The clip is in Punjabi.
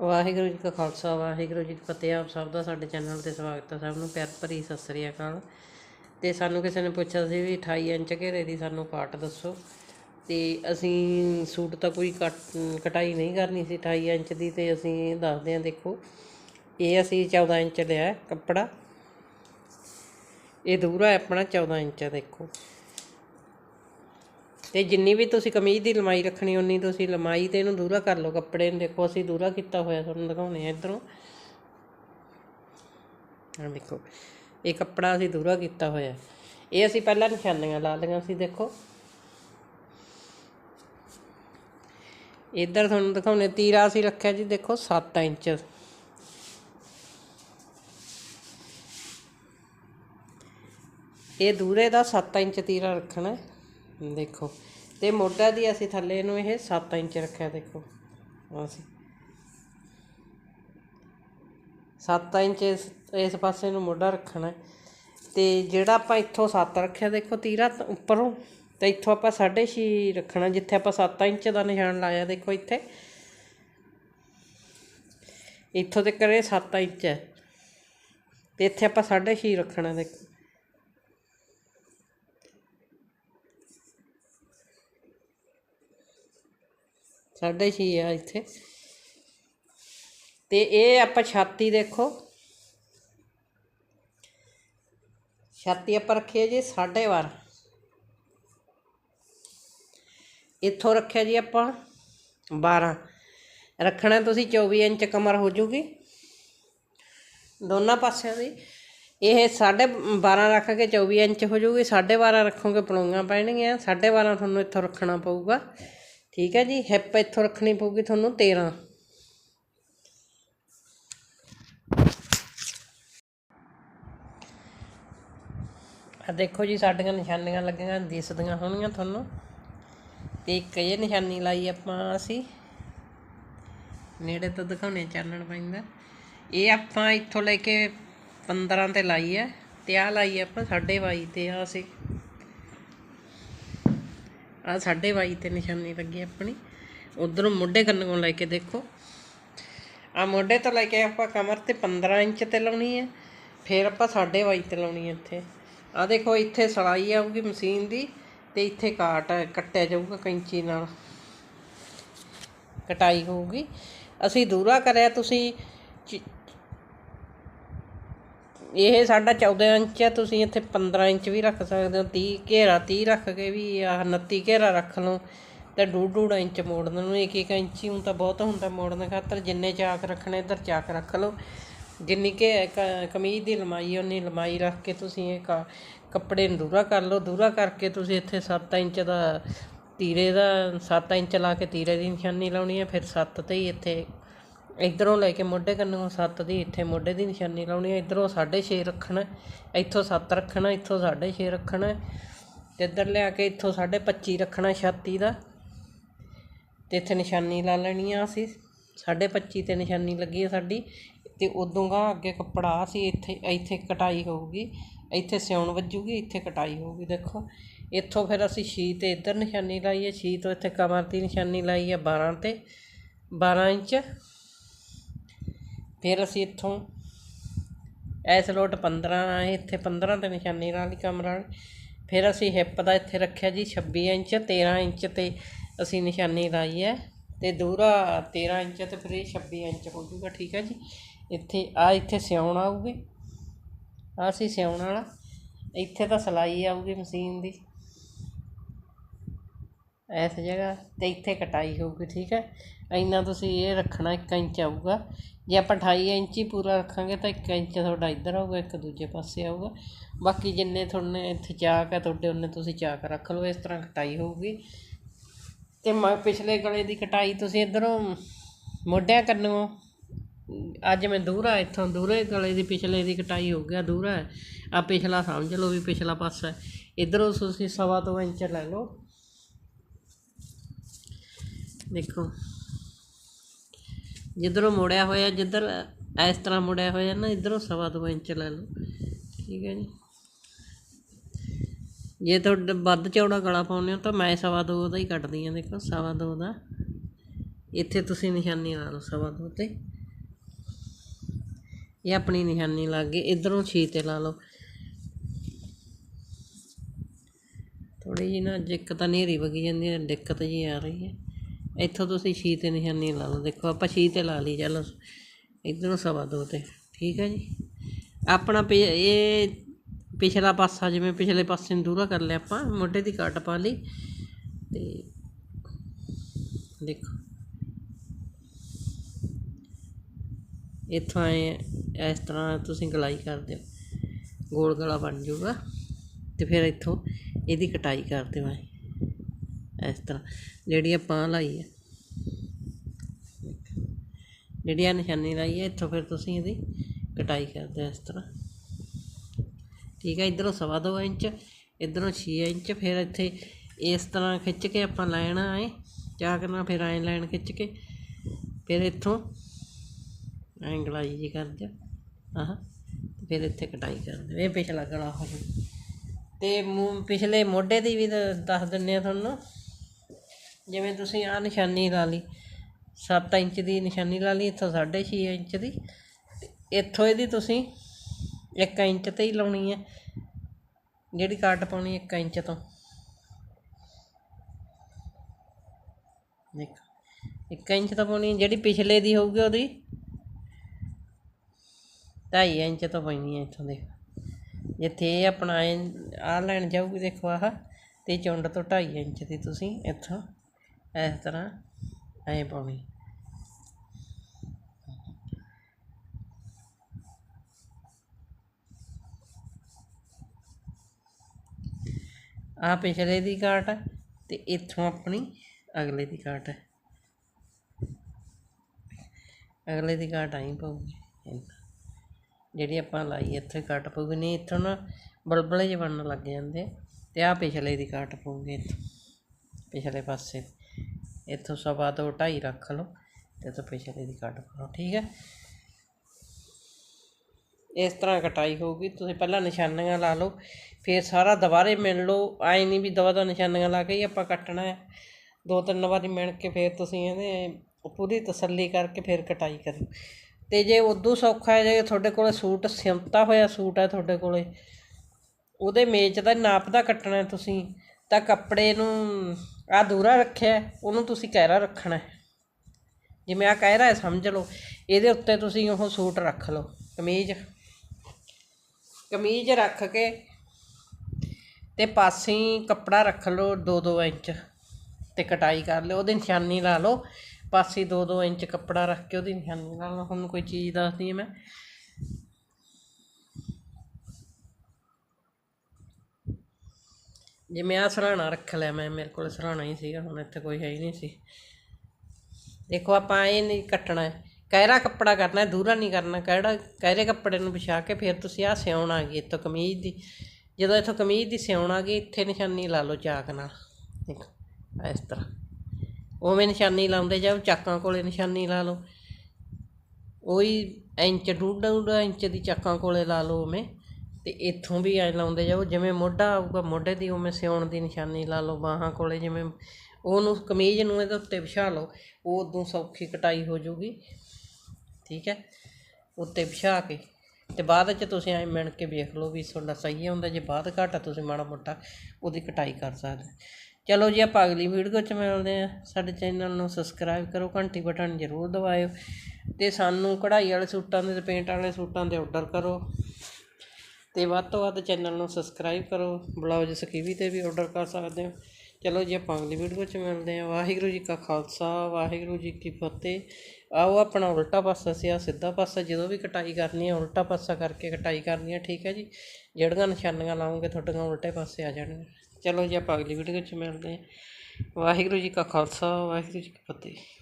ਵਾਹਿਗੁਰੂ ਜੀ ਕਾ ਖਾਲਸਾ, ਵਾਹਿਗੁਰੂ ਜੀ ਕੀ ਫਤਿਹ। ਆਪ ਸਭ ਦਾ ਸਾਡੇ ਚੈਨਲ ਤੇ ਸਵਾਗਤ ਹੈ ਸਭ ਨੂੰ। ਪਿਆਰ ਭਰੀ ਸਤਿ ਸ੍ਰੀ ਅਕਾਲ। ਤੇ ਸਾਨੂੰ ਕਿਸੇ ਨੇ ਪੁੱਛਿਆ ਸੀ ਵੀ 28 ਇੰਚ ਘੇਰੇ ਦੀ ਸਾਨੂੰ ਕਾਟ ਦੱਸੋ। ਤੇ ਅਸੀਂ ਸੂਟ ਤਾਂ ਕੋਈ ਕੱਟ, ਕਟਾਈ ਨਹੀਂ ਕਰਨੀ ਸੀ 28 ਇੰਚ ਦੀ ਤੇ ਅਸੀਂ ਦੱਸਦੇ ਹਾਂ, ਦੇਖੋ। ਇਹ ਅਸੀਂ 14 ਇੰਚ ਲਿਆ ਕੱਪੜਾ। ਇਹ ਦੂਰਾ ਆਪਣਾ 14 ਇੰਚ ਹੈ ਦੇਖੋ। ਤੇ ਜਿੰਨੀ ਵੀ ਤੁਸੀਂ ਕਮੀਜ਼ ਦੀ ਲੰਮਾਈ ਰੱਖਣੀ, ਉਨੀ ਤੁਸੀਂ ਲੰਮਾਈ ਤੇ ਇਹਨੂੰ ਦੂਰਾ ਕਰ ਲਓ ਕੱਪੜੇ ਨੂੰ। ਦੇਖੋ, ਅਸੀਂ ਦੂਰਾ ਕੀਤਾ ਹੋਇਆ ਤੁਹਾਨੂੰ ਦਿਖਾਉਣੇ ਆ ਇਧਰੋਂ। ਆ ਦੇਖੋ, ਇਹ ਕੱਪੜਾ ਅਸੀਂ ਦੂਰਾ ਕੀਤਾ ਹੋਇਆ। ਇਹ ਅਸੀਂ ਪਹਿਲਾਂ ਨਿਸ਼ਾਨੀਆਂ ਲਾ ਲਈਆਂ ਸੀ, ਦੇਖੋ। ਇੱਧਰ ਤੁਹਾਨੂੰ ਦਿਖਾਉਣੇ ਤੀਰਾ ਅਸੀਂ ਰੱਖਿਆ ਜੀ, ਦੇਖੋ 7 ਇੰਚ। ਇਹ ਦੂਰੇ ਦਾ 7 ਇੰਚ ਤੀਰਾ ਰੱਖਣਾ ਦੇਖੋ, ਤੇ ਮੋਢਾ ਦੀ ਅਸੀਂ ਥੱਲੇ ਨੂੰ ਇਹ 7 ਇੰਚ ਰੱਖਿਆ, ਦੇਖੋ। ਆਹ ਅਸੀਂ 7 ਇੰਚ ਇਸ ਇਸ ਪਾਸੇ ਨੂੰ ਮੋਢਾ ਰੱਖਣਾ। ਹੈ। ਤੇ ਜਿਹੜਾ ਆਪਾਂ ਇੱਥੋਂ 7 ਰੱਖਿਆ, ਦੇਖੋ, ਤੀਰਾ ਉੱਪਰੋਂ। ਤੇ ਇੱਥੋਂ ਆਪਾਂ 6.5 ਰੱਖਣਾ, ਜਿੱਥੇ ਆਪਾਂ 7 ਇੰਚ ਦਾ ਨਿਸ਼ਾਨ ਲਾਇਆ, ਦੇਖੋ ਇੱਥੇ। ਇੱਥੋਂ ਤੇ ਕਰੇ 7 ਇੰਚ ਹੈ। ਤੇ ਇੱਥੇ ਆਪਾਂ 6.5 ਰੱਖਣਾ, ਦੇਖੋ। ਸਾਢੇ ਛੇ ਆ ਇੱਥੇ। ਤੇ ਇਹ ਆਪਾਂ ਛਾਤੀ ਦੇਖੋ। ਛਾਤੀ ਆਪਾਂ ਰੱਖੀ ਹੈ ਜੀ 12.5 ਇੱਥੋਂ ਰੱਖਿਆ ਜੀ ਆਪਾਂ 12 ਰੱਖਣਾ ਤੁਸੀਂ 24 ਇੰਚ ਕਮਰ ਹੋ ਜੂਗੀ। ਦੋਨਾਂ ਪਾਸਿਆਂ ਦੀ। ਇਹ 12.5 ਰੱਖ ਕੇ 24 ਇੰਚ ਹੋ ਜੂਗੀ। 12.5 ਰੱਖੋਗੇ ਪਲੂੰਗਾਂ ਪੈਣਗੀਆਂ। 12.5 ਤੁਹਾਨੂੰ ਇੱਥੋਂ ਰੱਖਣਾ ਪਊਗਾ। ਠੀਕ ਹੈ ਜੀ ਹਿੱਪ ਇੱਥੋਂ ਰੱਖਣੀ ਪਊਗੀ ਤੁਹਾਨੂੰ 13 ਆ ਦੇਖੋ ਜੀ, ਸਾਡੀਆਂ ਨਿਸ਼ਾਨੀਆਂ ਲੱਗੀਆਂ, ਦਿਸਦੀਆਂ ਹੋਣਗੀਆਂ ਤੁਹਾਨੂੰ। ਤੇ ਇੱਕ ਇਹ ਨਿਸ਼ਾਨੀ ਲਾਈ ਆਪਾਂ ਅਸੀਂ। ਨੇੜੇ ਤੋਂ ਦਿਖਾਉਣੇ, ਚਾਨਣ ਪੈਂਦਾ। ਇਹ ਆਪਾਂ ਇੱਥੋਂ ਲੈ ਕੇ 15 ਤੇ ਲਾਈ ਹੈ, ਤੇ ਆ ਲਾਈ ਆਪਾਂ 22.5 ਤੇ ਆ ਅਸੀਂ ਆ ਸਾਢੇ ਬਾਈ ਤੇ ਨਿਸ਼ਾਨੀ ਲੱਗੀ ਆਪਣੀ। ਉਧਰੋਂ ਮੋਢੇ ਕੰਨੋਂ ਲੈ ਕੇ ਦੇਖੋ। ਆ ਮੋਢੇ ਤੋਂ ਲੈ ਕੇ ਆਪਾਂ ਕਮਰ ਤੇ 15 ਇੰਚ ਤੇ ਲਾਉਣੀ ਹੈ। ਫਿਰ ਆਪਾਂ ਸਾਢੇ ਬਾਈ ਤੇ ਲਾਉਣੀ ਹੈ ਇੱਥੇ। ਆ ਦੇਖੋ, ਇੱਥੇ ਸਲਾਈ ਆਊਗੀ ਮਸ਼ੀਨ ਦੀ ਤੇ ਇੱਥੇ ਕਾਟ ਕੱਟਿਆ ਜਾਊਗਾ ਕੈਂਚੀ ਨਾਲ। ਕਟਾਈ ਹੋਊਗੀ। ਅਸੀਂ ਦੂਰਾ ਕਰਿਆ, ਤੁਸੀਂ ਚ- ਇਹ ਸਾਡਾ 14 ਇੰਚ ਹੈ ਤੁਸੀਂ ਇੱਥੇ 15 ਇੰਚ ਵੀ ਰੱਖ ਸਕਦੇ ਹੋ 30 ਘੇਰਾ 30 ਰੱਖ ਕੇ ਵੀ ਆਹ 29 ਘੇਰਾ ਰੱਖ ਲਓ ਤੇ ਡੂਢ ਡੂਢ ਇੰਚ ਮੋੜਨ ਨੂੰ, ਇੱਕ ਇੱਕ ਇੰਚ ਹੁਣ ਤਾਂ ਬਹੁਤ ਹੁੰਦਾ ਮੋੜਨ ਖਾਤਰ, ਜਿੰਨੇ ਚਾਕ ਰੱਖਣੇ ਇੱਧਰ ਚਾਕ ਰੱਖ ਲਓ, ਜਿੰਨੀ ਕਿ ਕ- ਕਮੀਜ਼ ਦੀ ਲੰਮਾਈ ਉਨੀ ਲੰਮਾਈ ਰੱਖ ਕੇ ਤੁਸੀਂ ਇਹ ਕ- ਕੱਪੜੇ ਨੂੰ ਦੂਰਾ ਕਰ ਲਓ, ਦੂਰਾ ਕਰਕੇ ਤੁਸੀਂ ਇੱਥੇ 7 ਇੰਚ ਦਾ ਤੀਰੇ ਦਾ 7 ਇੰਚ ਲਾ ਕੇ ਤੀਰੇ ਦੀ ਨਿਸ਼ਾਨੀ ਲਾਉਣੀ ਹੈ ਫਿਰ 7 ਤੇ ਹੀ ਇੱਥੇ ਇਧਰੋਂ ਲੈ ਕੇ ਮੋਢੇ ਕੰਨੋਂ 7 ਦੀ ਇੱਥੇ ਮੋਢੇ ਦੀ ਨਿਸ਼ਾਨੀ ਲਾਉਣੀ ਹੈ ਇਧਰੋਂ 6.5 ਰੱਖਣਾ, ਇੱਥੋਂ 7 ਰੱਖਣਾ, ਇੱਥੋਂ 6.5 ਰੱਖਣਾ, ਤੇ ਇੱਧਰ ਲਿਆ ਕੇ ਇੱਥੋਂ 25 ਰੱਖਣਾ ਛਾਤੀ ਦਾ। ਤੇ ਇੱਥੇ ਨਿਸ਼ਾਨੀ ਲਾ ਲੈਣੀ ਆ ਅਸੀਂ। 25 ਤੇ ਨਿਸ਼ਾਨੀ ਲੱਗੀ ਹੈ ਸਾਡੀ। ਤੇ ਉਦੋਂਗਾ ਅੱਗੇ ਕੱਪੜਾ ਆ ਸੀ, ਇੱਥੇ ਇੱਥੇ ਕਟਾਈ ਹੋਊਗੀ। ਇੱਥੇ ਸਿਉਣ ਵੱਜੂਗੀ, ਇੱਥੇ ਕਟਾਈ ਹੋਊਗੀ, ਦੇਖੋ। ਇੱਥੋਂ ਫਿਰ ਅਸੀਂ ਛੀ ਤੇ ਇੱਧਰ ਨਿਸ਼ਾਨੀ ਲਾਈ ਹੈ ਛੀ ਤੋਂ ਇੱਥੇ ਕਮਰ ਦੀ ਨਿਸ਼ਾਨੀ ਲਾਈ ਹੈ 12 ਤੇ 12 ਇੰਚ। ਫਿਰ ਅਸੀਂ ਇੱਥੋਂ ਐਸ ਲੋਟ 15 ਆਏ ਇੱਥੇ 15 ਤੇ ਨਿਸ਼ਾਨੀ ਲਾ ਲਈ ਕਮਰਾ ਫਿਰ ਅਸੀਂ ਹਿੱਪ ਦਾ ਇੱਥੇ ਰੱਖਿਆ ਜੀ 26 ਇੰਚ 13 ਇੰਚ ਤੇ ਅਸੀਂ ਨਿਸ਼ਾਨੀ ਲਾਈ ਹੈ ਤੇ ਦੂਰਾ 13 ਇੰਚ ਤੇ ਫਿਰ ਇਹ 26 ਇੰਚ ਹੋ ਜਾਊਗਾ ਠੀਕ ਹੈ ਜੀ। ਇੱਥੇ, ਆ ਇੱਥੇ ਸਿਉਣ ਆਊਗੀ। ਆ ਸੀ ਸਿਉਣ ਵਾਲਾ ਇੱਥੇ ਤਾਂ ਸਲਾਈ ਆਊਗੀ ਮਸ਼ੀਨ ਦੀ। ਇਸ ਜਗ੍ਹਾ ਅਤੇ ਇੱਥੇ ਕਟਾਈ ਹੋਊਗੀ, ਠੀਕ ਹੈ? ਇੰਨਾ ਤੁਸੀਂ ਇਹ ਰੱਖਣਾ ਇੱਕ ਇੰਚ ਆਊਗਾ। ਜੇ ਆਪਾਂ 28 ਇੰਚ ਹੀ ਪੂਰਾ ਰੱਖਾਂਗੇ ਤਾਂ ਇੱਕ ਇੰਚ ਤੁਹਾਡਾ ਇੱਧਰ ਆਊਗਾ, ਇੱਕ ਦੂਜੇ ਪਾਸੇ ਆਊਗਾ। ਬਾਕੀ ਜਿੰਨੇ ਤੁਹਾਨੂੰ ਇੱਥੇ ਚਾਕ ਹੈ, ਤੁਹਾਡੇ ਉਹਨੇ ਤੁਸੀਂ ਚਾਕ ਰੱਖ ਲਓ, ਇਸ ਤਰ੍ਹਾਂ ਕਟਾਈ ਹੋਊਗੀ। ਤੇ ਮੈਂ, ਪਿਛਲੇ ਗਲੇ ਦੀ ਕਟਾਈ ਤੁਸੀਂ ਇਧਰੋਂ ਮੋਢਿਆਂ ਕੰਨੋਂ, ਅੱਜ ਮੈਂ ਦੂਰਾ ਇੱਥੋਂ ਦੂਰੇ ਗਲੇ ਦੀ ਪਿਛਲੇ ਦੀ ਕਟਾਈ ਹੋ ਗਿਆ ਦੂਰਾ ਹੈ। ਆ ਪਿਛਲਾ ਸਮਝ ਲਓ ਵੀ ਪਿਛਲਾ ਪਾਸਾ ਇਧਰੋਂ ਤੁਸੀਂ ਸਵਾ ਤੋਂ ਇੰਚ ਲੈ ਲਓ। ਦੇਖੋ। ਜਿੱਧਰੋਂ ਮੁੜਿਆ ਹੋਇਆ, ਜਿੱਧਰ ਇਸ ਤਰ੍ਹਾਂ ਮੁੜਿਆ ਹੋਇਆ ਨਾ, ਇਧਰੋਂ ਸਵਾ ਦੋ ਇੰਚ ਲੈ ਲਓ। ਠੀਕ ਹੈ ਜੀ। ਜੇ ਤੁਹਾਡਾ ਵੱਧ ਚੌੜਾ ਗਲਾ ਪਾਉਂਦੇ ਹੋ, ਤਾਂ ਮੈਂ ਸਵਾ ਦੋ ਦਾ ਹੀ ਕੱਟਦੀ ਹਾਂ, ਦੇਖੋ, ਸਵਾ ਦੋ ਦਾ। ਇੱਥੇ ਤੁਸੀਂ ਨਿਸ਼ਾਨੀ ਲਾ ਲਓ ਸਵਾ ਦੋ ਤੇ। ਇਹ ਆਪਣੀ ਨਿਸ਼ਾਨੀ ਲੱਗ ਗਈ ਇਧਰੋਂ ਛੇ ਤੇ ਲਾ ਲਓ। ਥੋੜੀ ਜਿਹੀ ਨਾ ਅੱਜ ਇੱਕ ਤਾਂ ਨੇਰੀ ਵਗੀ ਜਾਂਦੀ ਹੈ, ਦਿੱਕਤ ਜੀ ਆ ਰਹੀ ਹੈ। ਇੱਥੋਂ ਤੁਸੀਂ ਛੀ ਤੇ ਨਿਸ਼ਾਨੀ ਲਾ ਲਓ, ਦੇਖੋ ਆਪਾਂ ਛੀ ਤੇ ਲਾ ਲਈ, ਚਲੋ। ਇਧਰੋਂ ਸਵਾ ਦੋ ਤੇ, ਠੀਕ ਹੈ ਜੀ? ਆਪਣਾ ਪਿ- ਇਹ ਪਿਛਲਾ ਪਾਸਾ, ਜਿਵੇਂ ਪਿਛਲੇ ਪਾਸੇ ਨੂੰ ਦੂਰਾ ਕਰ ਲਿਆ ਆਪਾਂ, ਮੋਢੇ ਦੀ ਕੱਟ ਪਾ ਲਈ ਤੇ ਦੇਖੋ। ਇੱਥੋਂ ਆਏ ਇਸ ਤਰ੍ਹਾਂ ਤੁਸੀਂ ਗਲਾਈ ਕਰ ਦਿਓ, ਗੋਲ ਗਲਾ ਬਣ ਜਾਊਗਾ ਤੇ ਫਿਰ ਇੱਥੋਂ ਇਹਦੀ ਕਟਾਈ ਕਰ ਦਿਓ ਐਂ। ਇਸ ਤਰ੍ਹਾਂ। ਜਿਹੜੀ ਆਪਾਂ ਲਾਈ ਹੈ ਜਿਹੜੀ ਆ ਨਿਸ਼ਾਨੀ ਲਾਈ ਹੈ ਇੱਥੋਂ ਫਿਰ ਤੁਸੀਂ ਇਹਦੀ ਕਟਾਈ ਕਰਦੇ ਦਿਓ ਇਸ ਤਰ੍ਹਾਂ। ਠੀਕ ਹੈ ਇਧਰੋਂ ਸਵਾ ਦੋ ਇੰਚ, ਇਧਰੋਂ 6 ਇੰਚ, ਫਿਰ ਇੱਥੇ ਇਸ ਤਰ੍ਹਾਂ ਖਿੱਚ ਕੇ ਆਪਾਂ ਲੈਣਾ ਹੈ ਕਿਆ ਕਰਨਾ ਫਿਰ ਐਂ ਲਾਈਨ ਖਿੱਚ ਕੇ, ਫਿਰ ਇੱਥੋਂ ਐਂਗਲਾਈ ਜੀ ਕਰ ਦਿਓ ਆਹ, ਫਿਰ ਇੱਥੇ ਕਟਾਈ ਕਰ ਦਿਓ ਇਹ ਪਿਛਲਾ ਗਲਾ ਹੋ ਜੂ ਤੇ ਪਿਛਲੇ ਮੋਢੇ ਦੀ ਵੀ ਦ- ਦੱਸ ਦਿੰਨੇ ਆ ਤੁਹਾਨੂੰ। ਜਿਵੇਂ ਤੁਸੀਂ ਆ ਨਿਸ਼ਾਨੀ ਲਾ ਲਈ 7 ਇੰਚ ਦੀ ਨਿਸ਼ਾਨੀ ਲਾ ਲਈ ਇੱਥੋਂ 6.5 ਇੰਚ ਦੀ ਇੱਥੋਂ ਇਹਦੀ ਤੁਸੀਂ 1 ਇੰਚ ਤੇ ਹੀ ਲਾਉਣੀ ਹੈ ਜਿਹੜੀ ਕੱਟ ਪਾਉਣੀ 1 ਇੰਚ ਤੋਂ। ਦੇਖ 1 ਇੰਚ ਤੋਂ ਪਾਉਣੀ ਹੈ, ਜਿਹੜੀ ਪਿਛਲੇ ਦੀ ਹੋਊਗੀ ਉਹਦੀ 2.5 ਇੰਚ ਤੋਂ ਪੈਣੀ ਹੈ ਇੱਥੋਂ ਦੇਖ। ਜਿੱਥੇ ਇਹ ਆਪਣਾ ਆ ਲੈਣ ਜਾਊਗੀ ਦੇਖੋ ਆਹ ਤੇ ਚੁੰਡ ਤੋਂ 2.5 ਇੰਚ ਦੀ ਤੁਸੀਂ ਇੱਥੋਂ ਇਸ ਤਰ੍ਹਾਂ ਐਂ ਪਾਉਣੀ। ਆ ਪਿਛਲੇ ਦੀ ਕਾਟ ਹੈ ਤੇ ਇੱਥੋਂ ਆਪਣੀ ਅਗਲੇ ਦੀ ਕਾਟ ਹੈ ਅਗਲੇ ਦੀ ਕਾਟ ਆਈ ਪਊਗੀ ਜਿਹੜੀ ਆਪਾਂ ਲਾਈ ਇੱਥੇ ਕੱਟ ਪਊਗੀ। ਨਹੀਂ, ਇੱਥੋਂ ਨਾ ਬਲਬਲੇ ਜਿਹੇ ਬਣਨ ਲੱਗ ਜਾਂਦੇ ਆ ਤੇ ਆ ਪਿਛਲੇ ਦੀ ਕਾਟ ਪਊਗੀ ਇੱਥੋਂ। ਪਿਛਲੇ ਪਾਸੇ। ਇੱਥੋਂ ਸਵਾ ਦੋ, ਢਾਈ ਰੱਖ ਲਓ ਤੇ ਤੋਂ ਪਿਛਲੇ ਦੀ ਕੱਟ ਕਰੋ, ਠੀਕ ਹੈ? ਇਸ ਤਰ੍ਹਾਂ ਕਟਾਈ ਹੋਊਗੀ, ਤੁਸੀਂ ਪਹਿਲਾਂ ਨਿਸ਼ਾਨੀਆਂ ਲਾ ਲਓ, ਫਿਰ ਸਾਰਾ ਦੁਬਾਰੇ ਮਿਣ ਲਓ ਐ ਨਹੀਂ ਵੀ ਦਵਾ ਦਾ ਨਿਸ਼ਾਨੀਆਂ ਲਾ ਕੇ ਹੀ ਆਪਾਂ ਕੱਟਣਾ ਹੈ। ਦੋ ਤਿੰਨ ਵਾਰੀ ਮਿਣ ਕੇ ਫਿਰ ਤੁਸੀਂ ਇਹਦੇ ਪੂਰੀ ਤਸੱਲੀ ਕਰਕੇ ਫਿਰ ਕਟਾਈ ਕਰਿਓ। ਤੇ ਜੇ ਉਦੋਂ ਸੌਖਾ ਹੈ, ਜੇ ਤੁਹਾਡੇ ਕੋਲ ਸੂਟ ਸਿਉਂਤਾ ਹੋਇਆ ਸੂਟ ਹੈ ਤੁਹਾਡੇ ਕੋਲੇ, ਉਹਦੇ ਮੇਚ ਦਾ ਨਾਪ ਦਾ ਕੱਟਣਾ ਤੁਸੀਂ, ਤਾਂ ਕੱਪੜੇ ਨੂੰ ਆ ਦੂਰਾ ਰੱਖਿਆ ਉਹਨੂੰ ਤੁਸੀਂ ਕਹਿਰਾ ਰੱਖਣਾ ਹੈ। ਜਿਵੇਂ ਆ ਕਹਿਰਾ ਹੈ, ਸਮਝ ਲਓ। ਇਹਦੇ ਉੱਤੇ ਤੁਸੀਂ ਉਹ ਸੂਟ ਰੱਖ ਲਓ, ਕਮੀਜ਼। ਕਮੀਜ਼ ਰੱਖ ਕੇ ਤੇ ਪਾਸੀ ਕੱਪੜਾ ਰੱਖ ਲਓ 2-2 ਇੰਚ ਤੇ ਕਟਾਈ ਕਰ ਲਿਓ। ਉਹਦੀ ਨਿਸ਼ਾਨੀ ਲਾ ਲਓ। ਪਾਸੀ 2-2 ਇੰਚ ਕੱਪੜਾ ਰੱਖ ਕੇ ਉਹਦੀ ਨਿਸ਼ਾਨੀ ਲਾ ਲਓ। ਤੁਹਾਨੂੰ ਕੋਈ ਚੀਜ਼ ਦੱਸਦੀ ਹਾਂ ਮੈਂ। ਜਿਵੇਂ ਆ ਸਰਾਣਾ ਰੱਖ ਲਿਆ, ਮੈਂ ਮੇਰੇ ਕੋਲ ਸਰਾਣਾ ਹੀ ਸੀਗਾ, ਹੁਣ ਇੱਥੇ ਕੋਈ ਹੈ ਹੀ ਨਹੀਂ ਸੀ। ਦੇਖੋ ਆਪਾਂ ਇਹ ਨਹੀਂ ਕੱਟਣਾ ਹੈ ਕਹਿਰਾ ਕੱਪੜਾ ਕਰਨਾ ਹੈ ਦੂਰਾ ਨਹੀਂ ਕਰਨਾ ਕਿਹੜਾ ਕਹਿਰੇ ਕੱਪੜੇ ਨੂੰ ਵਿਛਾ ਕੇ ਫਿਰ ਤੁਸੀਂ ਆ ਸਿਉਣ ਆ ਗਈ ਇੱਥੋਂ ਕਮੀਜ਼ ਦੀ। ਜਦੋਂ ਇੱਥੋਂ ਕਮੀਜ਼ ਦੀ ਸਿਉਣ ਆ ਗਈ, ਇੱਥੇ ਨਿਸ਼ਾਨੀ ਲਾ ਲਓ ਚਾਕ ਨਾਲ। ਦੇਖੋ, ਇਸ ਤਰ੍ਹਾਂ। ਉਵੇਂ ਨਿਸ਼ਾਨੀ ਲਾਉਂਦੇ ਜਾਓ, ਚਾਕਾਂ ਕੋਲੇ ਨਿਸ਼ਾਨੀ ਲਾ ਲਓ। ਉਹੀ ਇੰਚ ਡੂਢ ਡੂਢ ਇੰਚ ਦੀ ਚਾਕਾਂ ਕੋਲੇ ਲਾ ਲਓ ਉਵੇਂ। ਅਤੇ ਇੱਥੋਂ ਵੀ ਐਂ ਲਾਉਂਦੇ ਜਾਓ ਜਿਵੇਂ ਮੋਢਾ ਆਊਗਾ, ਮੋਢੇ ਦੀ ਉਵੇਂ ਸਿਉਣ ਦੀ ਨਿਸ਼ਾਨੀ ਲਾ ਲਓ, ਬਾਹਾਂ ਕੋਲੇ ਜਿਵੇਂ ਉਹਨੂੰ ਕਮੀਜ਼ ਨੂੰ ਇਹਦੇ ਉੱਤੇ ਵਿਛਾ ਲਓ, ਉਹ ਉਦੋਂ ਸੌਖੀ ਕਟਾਈ ਹੋ ਜਾਊਗੀ। ਠੀਕ ਹੈ? ਉੱਤੇ ਵਿਛਾ ਕੇ ਤੇ ਬਾਅਦ ਚ ਤੁਸੀਂ ਐਂ ਮਿਣ ਕੇ ਵੇਖ ਲਓ ਵੀ ਤੁਹਾਡਾ ਸਹੀ ਹੁੰਦਾ ਜੇ ਬਾਅਦ ਘੱਟ ਆ, ਤੁਸੀਂ ਮਾੜਾ ਮੋਟਾ ਉਹਦੀ ਕਟਾਈ ਕਰ ਸਕਦੇ ਚਲੋ ਜੀ, ਆਪਾਂ ਅਗਲੀ ਵੀਡੀਓ 'ਚ ਮਿਲਦੇ ਆ ਸਾਡੇ ਚੈਨਲ ਨੂੰ ਸਬਸਕ੍ਰਾਈਬ ਕਰੋ, ਘੰਟੀ ਬਟਨ ਜ਼ਰੂਰ ਦਬਾਇਓ ਤੇ ਸਾਨੂੰ ਕਢਾਈ ਵਾਲੇ ਸੂਟਾਂ ਦੇ ਤੇ ਪੇਂਟ ਵਾਲੇ ਸੂਟਾਂ ਦੇ ਆਰਡਰ ਕਰੋ। ਅਤੇ ਵੱਧ ਤੋਂ ਵੱਧ ਚੈਨਲ ਨੂੰ ਸਬਸਕ੍ਰਾਈਬ ਕਰੋ। ਬਲਾਉਜ ਸਕੀਵੀ ਤੇ ਵੀ ਔਡਰ ਕਰ ਸਕਦੇ ਹੋ। ਚਲੋ ਜੀ, ਆਪਾਂ ਅਗਲੀ ਵੀਡੀਓ 'ਚ ਮਿਲਦੇ ਹਾਂ। ਵਾਹਿਗੁਰੂ ਜੀ ਕਾ ਖਾਲਸਾ, ਵਾਹਿਗੁਰੂ ਜੀ ਕੀ ਫਤਿਹ। ਆਓ, ਆਪਣਾ ਉਲਟਾ ਪਾਸਾ ਸੀ ਆ ਸਿੱਧਾ ਪਾਸਾ। ਜਦੋਂ ਵੀ ਕਟਾਈ ਕਰਨੀ ਹੈ ਉਲਟਾ ਪਾਸਾ ਕਰਕੇ ਕਟਾਈ ਕਰਨੀ ਹੈ ਠੀਕ ਹੈ ਜੀ? ਜਿਹੜੀਆਂ ਨਿਸ਼ਾਨੀਆਂ ਲਾਉਂਗੇ, ਤੁਹਾਡੀਆਂ ਉਲਟੇ ਪਾਸੇ ਆ ਜਾਣਗੀਆਂ। ਚਲੋ ਜੀ, ਆਪਾਂ ਅਗਲੀ ਵੀਡੀਓ 'ਚ ਮਿਲਦੇ ਹਾਂ। ਵਾਹਿਗੁਰੂ ਜੀ ਕਾ ਖਾਲਸਾ, ਵਾਹਿਗੁਰੂ ਜੀ ਕੀ ਫਤਿਹ।